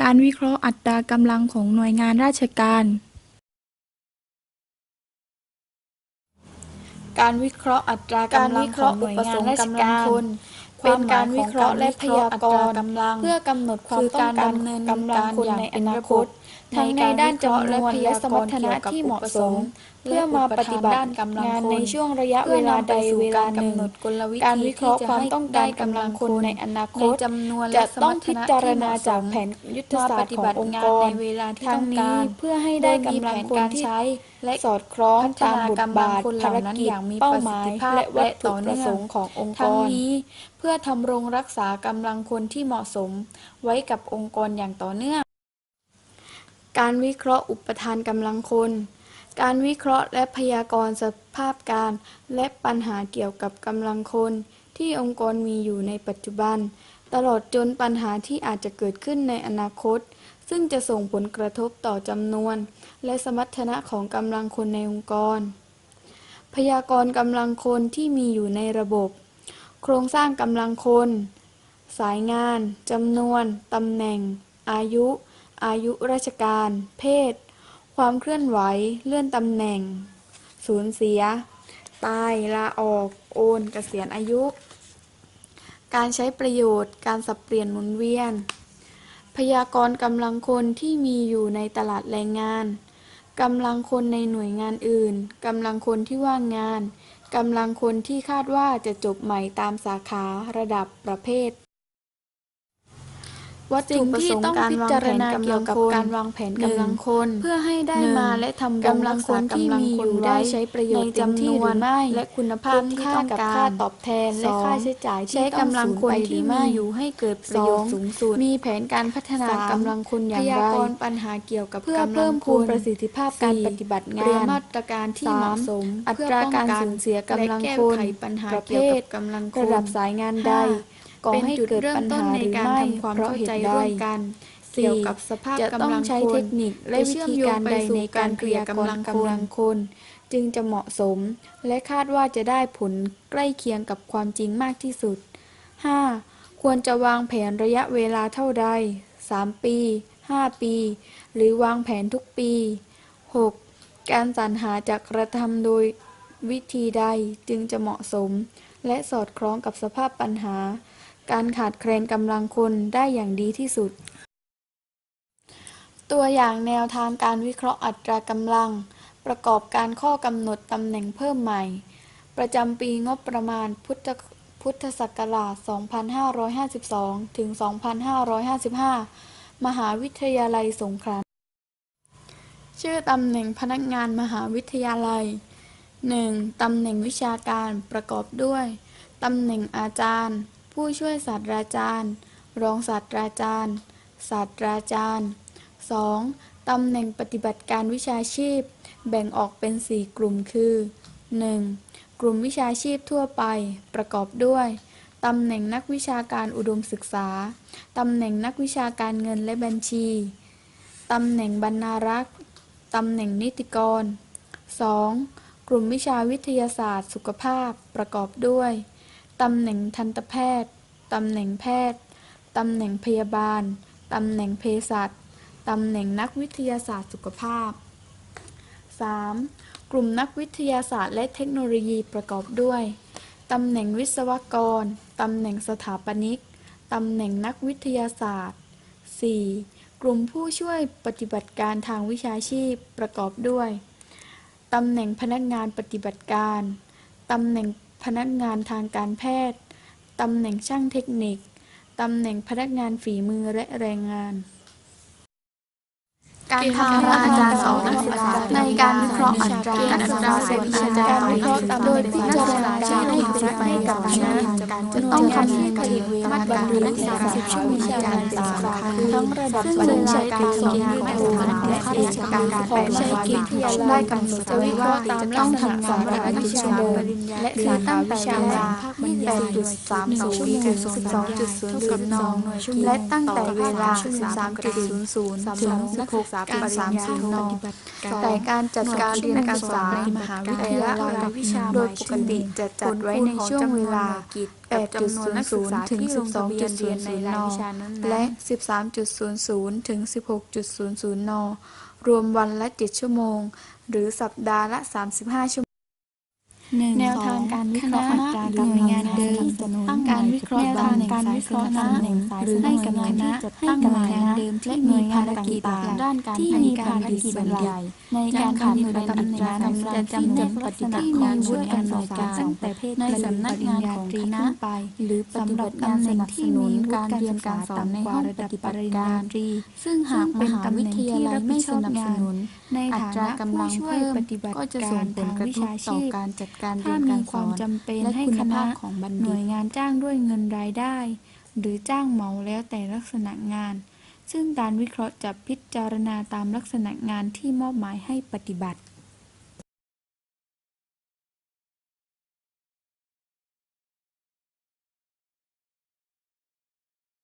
การวิเคราะห์อัตรากำลังของหน่วยงานราชการ การวิเคราะห์อัตรากำลังของหน่วยงานราชการเป็นการวิเคราะห์และพยากรณ์เพื่อกำหนดความต้องการดำเนินกำลังคนในอนาคต ทั้งในด้านจำนวนและสมรรถนะที่เหมาะสม เพื่อมาปฏิบัติงานในช่วงระยะเวลาใดเวลาหนึ่งการวิเคราะห์ความต้องการกำลังคนในอนาคตจำนวนจะต้องพิจารณาจากแผนยุทธศาสตร์ขององค์กรในเวลาที่ต้งองนี้การเพื่อให้ได้กำลังคนที่ใช้ และสอดคล้องตามบทบาทภารกิจเป้าหมายและวัตถุประสงค์ขององค์กรทั้งนี้ เพื่อทำรงรักษากำลังคนที่เหมาะสม ไว้กับองค์กรอย่างต่อเนื่อง การวิเคราะห์อุปทานกำลังคน การวิเคราะห์และพยากรณ์สภาพการ และปัญหาเกี่ยวกับกำลังคน ที่องค์กรมีอยู่ในปัจจุบัน ตลอดจนปัญหาที่อาจจะเกิดขึ้นในอนาคต ซึ่งจะส่งผลกระทบต่อจำนวน และสมรรถนะของกำลังคนในองค์กร พยากรณ์กำลังคนที่มีอยู่ในระบบ โครงสร้างกำลังคน สายงานจำนวนตำแหน่ง อายุ อายุราชการ เพศ ความเคลื่อนไหว เลื่อนตำแหน่ง สูญเสีย ตาย ลาออก โอนเกษียณอายุ การใช้ประโยชน์ การสับเปลี่ยนหมุนเวียน พยากรกำลังคนที่มีอยู่ในตลาดแรงงานกำลังคนในหน่วยงานอื่นกำลังคนที่ว่างงานกำลังคนที่คาดว่าจะจบใหม่ตามสาขาระดับประเภท วัตถุประสงค์การวางแผนเกี่ยวกับการวางแผนกำลังคน เพื่อให้ได้มาและทำกำลังคนที่มีอยู่ได้ใช้ประโยชน์ในจำนวนและคุณภาพที่ต้องการค่าตอบแทนและค่าใช้จ่ายที่ใช้กำลังคนที่มีอยู่ให้เกิดประโยชน์สูงสุดมีแผนการพัฒนากำลังคนอย่างไรพยากรณ์ปัญหาเกี่ยวกับเพื่อเพิ่มพูนประสิทธิภาพการปฏิบัติงานมาตรการที่เหมาะสมอัตราการสูญเสียกำลังคนปัญหาเกี่ยวกับกำลังคนระดับสายงานใด ก่อให้เกิดปัญหาหรือไม่เพราะเหตุใดเกี่ยวกับสภาพจะต้องใช้เทคนิคและวิธีการใดในการพยากรณ์กำลังคน จึงจะเหมาะสม และคาดว่าจะได้ผลใกล้เคียงกับความจริงมากที่สุด 5. ควรจะวางแผนระยะเวลาเท่าใด 3 ปี 5 ปี หรือวางแผนทุกปี 6. การสรรหาจะกระทำโดยวิธีใดจึงจะเหมาะสม และสอดคล้องกับสภาพปัญหา การขาดแคลนกำลังคนได้อย่างดีที่สุด ตัวอย่างแนวทางการวิเคราะห์อัตรากำลัง ประกอบการข้อกำหนดตำแหน่งเพิ่มใหม่ ประจำปีงบประมาณพุทธพุทธศักราช 2552 ถึง 2555 มหาวิทยาลัยสงขลา ชื่อตำแหน่งพนักงานมหาวิทยาลัย 1. ตำแหน่งวิชาการประกอบด้วย ตำแหน่งอาจารย์ ผู้ช่วยศาสตราจารย์ รองศาสตราจารย์ ศาสตราจารย์ 2. ตำแหน่งปฏิบัติการวิชาชีพ แบ่งออกเป็น 4 กลุ่มคือ 1. กลุ่มวิชาชีพทั่วไป ประกอบด้วย ตำแหน่งนักวิชาการอุดมศึกษา ตำแหน่งนักวิชาการเงินและบัญชี ตำแหน่งบรรณารักษ์ ตำแหน่งนิติกร 2. กลุ่มวิชาวิทยาศาสตร์สุขภาพประกอบด้วย ตำแหน่งทันตแพทย์ ตำแหน่งแพทย์ ตำแหน่งพยาบาล ตำแหน่งเภสัช ตำแหน่งนักวิทยาศาสตร์สุขภาพ 3. กลุ่มนักวิทยาศาสตร์และเทคโนโลยีประกอบด้วย ตำแหน่งวิศวกร ตำแหน่งสถาปนิก ตำแหน่งนักวิทยาศาสตร์ 4. กลุ่มผู้ช่วยปฏิบัติการทางวิชาชีพประกอบด้วย ตำแหน่งพนักงานปฏิบัติการ ตำแหน่ง พนักงานทางการแพทย์ ตำแหน่งช่างเทคนิค ตำแหน่งพนักงานฝีมือและแรงงาน การทำอาจารย์สอนนักศึกษาในการวิเคราะห์อัตราการศึกษาเป็นอาจารวิเคราะห์โดยพิจารณาการให้ผลิตให้กับคณะจะต้องทำให้ผลิตเวลาการเรียนสาช่วโมงการต่างๆทั้งระดับซึ่งใช้การสอนงานของและข้าราชการของใช้กิจที่ได้กำหนดจะวิเคราะห์ตามต้องทำสองระดับวิชาเดิมและคือตั้งแต่เวลา28.30ถึง12.00นและตั้งแต่เวลา13.00ถึง16เป็นการสามเรียนศูนย์นปฏิบัติการแต่การจัดการเรียนการสอนในในมมหาหาวิวิททยายาลัลัยยรายวิชาโดยปกติจะจัดไว้ในช่วงเวลา 8.00 ถึง 12.00 น และ 13.00 ถึง 16.00 น รวมวันละ 7 ชั่วโมง หรือสัปดาห์ละ 35 ชั่วโมง หนึ่ง แนวทาง การวิเคราะห์คณะอัตราหรือหน่วยงานเดิมตั้งการวิเคราะห์แนวทางการวิเคราะห์คณะหรือให้ให้กับกับคคณะณะให้ตั้งกับหน่วยคณะงานเดิมและที่หน่มีวยงานภารกิจต่างๆด้านการที่ผมีลิตภารกิจส่วนใหญ่ในการทำในตำแหน่งงานจะจำแนกปฏิบัติของชุดอำนวยการตั้งแต่ในสำนักงานของคณะหรือสำหรับตำแหน่งที่มีการเรียนการสอนในห้องปฏิบัติการซึ่งหากมหาวิทยาลัยไม่สนับสนุนในอัฐาตรานะกำลังผู้ช่วยเพิ่มปฏิบัติก็จะกาส่งรผลทางกระวิทบชาต่อชีพการจัดการเรีถ้ายนมีการคสวาอมนจำเป็นและให้คุคณณะภาพของบัณหฑิน่ตวยงานจ้างด้วยเงินรายได้ หรือจ้างเหมาแล้วแต่ลักษณะงาน ซึ่งการวิเคราะห์จะพิจารณาตามลักษณะงานที่มอบหมายให้ปฏิบัติ